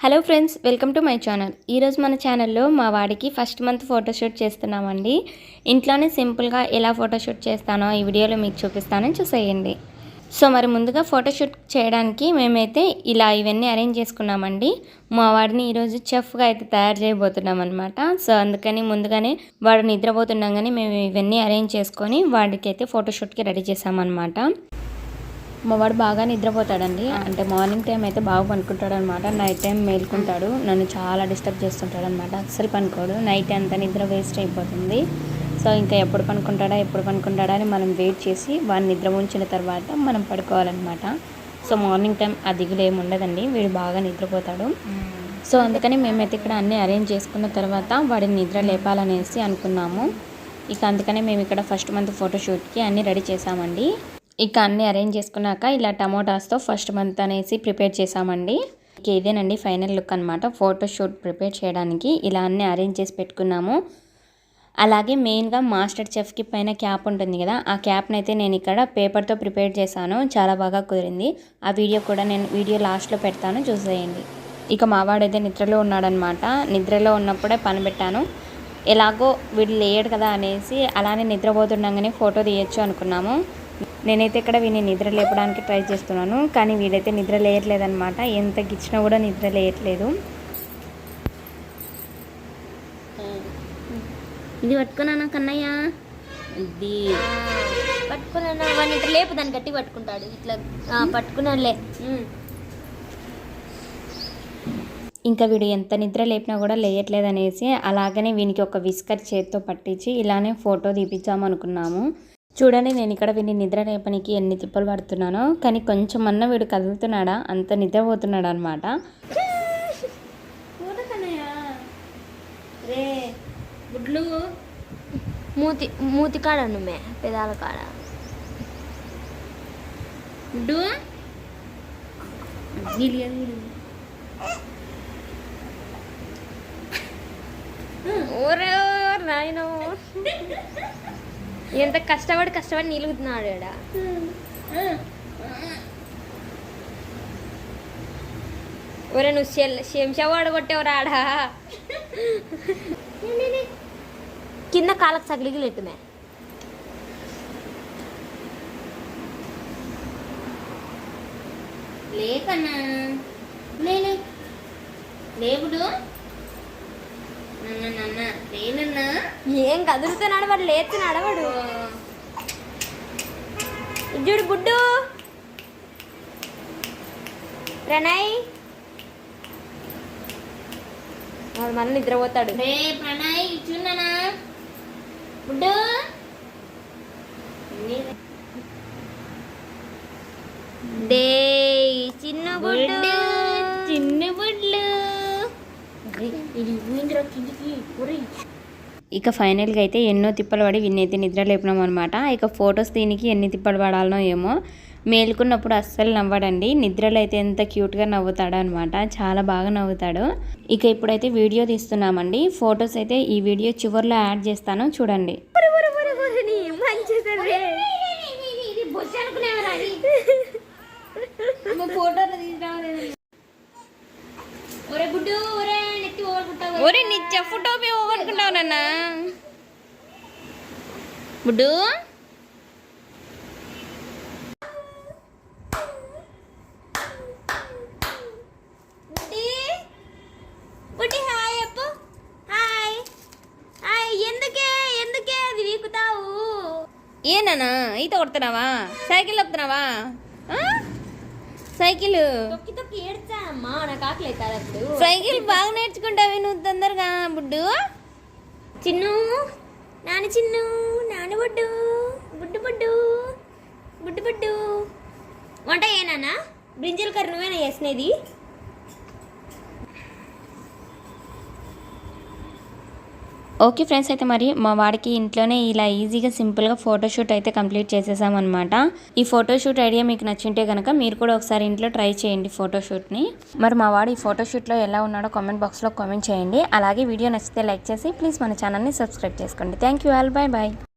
Hello friends welcome to my channel. ఈరోజు మన ఛానల్లో మా వాడికి ఫస్ట్ మంత్ ఫోటోషూట్ చేస్తున్నామండి. ఇంట్లోనే సింపుల్గా ఎలా ఫోటోషూట్ చేస్తానో ఈ వీడియోలో మీకు చూపిస్తానని చూసేయండి. సో మరి ముందుగా ఫోటోషూట్ చేయడానికి మేమైతే ఇలా ఇవన్నీ అరేంజ్ చేసుకున్నామండి. మా వాడిని ఈరోజు చెఫ్గా అయితే తయారు చేయబోతున్నాం అనమాట సో అందుకని ముందుగానే వాడు నిద్రపోతుండగానే మేము ఇవన్నీ అరేంజ్ చేసుకొని వాడికి అయితే ఫోటోషూట్కి రెడీ చేసామన్నమాట మా వాడు బాగా నిద్రపోతాడండి. అంటే మార్నింగ్ టైం అయితే బాగా పనుకుంటాడు అనమాట నైట్ టైం మేల్కుంటాడు. నన్ను చాలా డిస్టర్బ్ చేస్తుంటాడు అనమాట అస్సలు పనుకోడు. నైట్ అంతా నిద్ర వేస్ట్ అయిపోతుంది. సో ఇంకా ఎప్పుడు పనుకుంటాడా ఎప్పుడు పనుకుంటాడా అని మనం వెయిట్ చేసి వాడిని నిద్ర ఉంచిన తర్వాత మనం పడుకోవాలన్నమాట సో మార్నింగ్ టైం ఆ దిగులు ఏమి ఉండదండి. వీడు బాగా నిద్రపోతాడు. సో అందుకని మేమైతే ఇక్కడ అన్నీ అరేంజ్ చేసుకున్న తర్వాత వాడిని నిద్ర లేపాలనేసి అనుకున్నాము. ఇక అందుకనే మేము ఇక్కడ ఫస్ట్ మంత్ ఫోటోషూట్కి అన్నీ రెడీ చేసామండి. ఇక అన్నీ అరేంజ్ చేసుకున్నాక ఇలా టమోటాస్తో ఫస్ట్ మంత్ అనేసి ప్రిపేర్ చేసామండి. ఇక ఇదేనండి ఫైనల్ లుక్ అనమాట ఫోటోషూట్ ప్రిపేర్ చేయడానికి ఇలా అన్నీ అరేంజ్ చేసి పెట్టుకున్నాము. అలాగే మెయిన్గా మాస్టర్ చెఫ్కి పైన క్యాప్ ఉంటుంది కదా ఆ క్యాప్ని అయితే నేను ఇక్కడ పేపర్తో ప్రిపేర్ చేశాను. చాలా బాగా కుదిరింది. ఆ వీడియో కూడా నేను వీడియో లాస్ట్లో పెడతాను చూసేయండి. ఇక మావాడైతే నిద్రలో ఉన్నాడనమాట నిద్రలో ఉన్నప్పుడే పని పెట్టాను. ఎలాగో వీడు లేయడు కదా అనేసి అలానే నిద్రపోతుండగానే ఫోటో తీయచ్చు అనుకున్నాము. నేనైతే ఇక్కడ వీని నిద్ర లేపడానికి ట్రై చేస్తున్నాను కానీ వీడైతే నిద్ర లేయట్లేదనమాట ఎంత గిచ్చినా కూడా నిద్ర లేయట్లేదు. ఇది పట్టుకున్నానా కన్నయ్య? ఇది. పట్టుకున్నాను? వాడిని ఇట్లా లేపు దాన్ని గట్టి పట్టుకుంటాడు. ఇట్లా పట్టుకున్నానులే. ఇంకా వీడు ఎంత నిద్ర లేపినా కూడా లేయట్లేదు అనేసి అలాగనే వీనికి ఒక విస్కర్ చేత్తో పట్టించి ఇలానే ఫోటో తీపిద్దామనుకున్నాము. చూడండి నేను ఇక్కడ వీడిని నిద్ర లేపనికి ఎన్ని తిప్పలు పడుతున్నానో. కానీ కొంచెం అన్న వీడు కదులుతున్నాడా? అంత నిద్రపోతున్నాడు అనమాట గుడ్లు మూతి మూతి కాడ నువ్వే పెదాల కాడ. గుడ్డు? ఓరే నాయన. ఎంత కష్టపడి కష్టపడి నిలుగుతున్నాడు ఇక్కడ ఒరే నువ్వు చెల్ శంషవాడు కొట్టేవరా ఆడా? కింద కాలకు సగిలిగిలెట్టుమే. లేకన్నా. లేలే లేవుడు నన్న నన్న లేనన్నా. ఏం కదులుతున్నాడు వాడు లేస్తున్నాడు వాడు చూడు గుడ్డు ప్రణయ్. వాడు మన నిద్రపోతాడు. రే ప్రణయ్ ఇచ్చున్నానా గుడ్డు డే చిన్న గుడ్డు చిన్న బుడ్లు ఇక ఫైనల్గా అయితే ఎన్నో తిప్పలు పడి విన్నైతే నిద్ర లేపినాం అనమాట ఇక ఫొటోస్ దీనికి ఎన్ని తిప్పలు పడాలనో ఏమో మేలుకున్నప్పుడు అస్సలు నవ్వడండి. నిద్రలో అయితే ఎంత క్యూట్గా నవ్వుతాడు అనమాట చాలా బాగా నవ్వుతాడు. ఇక ఇప్పుడైతే వీడియో తీస్తున్నామండి. ఫొటోస్ అయితే ఈ వీడియో చివరిలో యాడ్ చేస్తాను. చూడండి. ఒరే గుడ్డు ఒరే నెత్తి ఓడుకుంటావు ఒరే నీ చెఫ్ టోపీ పోగొట్టుకుంటావు నాన్న బుడ్డు బుడ్డి బుడ్డి హాయ్ అప్పు హాయ్ చెప్పు టోపీ ఇవ్వనుకుంటావు నాన్న. బుడ్డు. ఏనా ఈత కొడుతున్నావా? సైకిల్ వస్తున్నావా సైకిల్. ఏడ్చానమ్మా నాకు ఆకలి అవుతుంది అప్పుడు. సైకిల్ బాగా నేర్చుకుంటావి నువ్వు తొందరగా బుడ్డు. చిన్ను నాన్న చిన్ను నాన్న బుడ్డు బుడ్డు బుడ్డు బుడ్డు బుడ్డు. వంట ఏనానా బ్రింజల్ కర్రీ నువ్వేనా చేసినది? ఓకే ఫ్రెండ్స్ అయితే మరి మా వాడికి ఇంట్లోనే ఇలా ఈజీగా సింపుల్గా ఫోటోషూట్ అయితే కంప్లీట్ చేసేసామన్నమాట. ఈ ఫోటోషూట్ ఐడియా మీకు నచ్చింటే కనుక మీరు కూడా ఒకసారి ఇంట్లో ట్రై చేయండి ఫోటోషూట్ని మరి మా వాడు ఈ ఫోటోషూట్లో ఎలా ఉన్నాడో కామెంట్ బాక్స్లో కామెంట్ చేయండి. అలాగే వీడియో నచ్చితే లైక్ చేసి ప్లీజ్ మన ఛానల్ని సబ్స్క్రైబ్ చేసుకోండి. Thank you all bye bye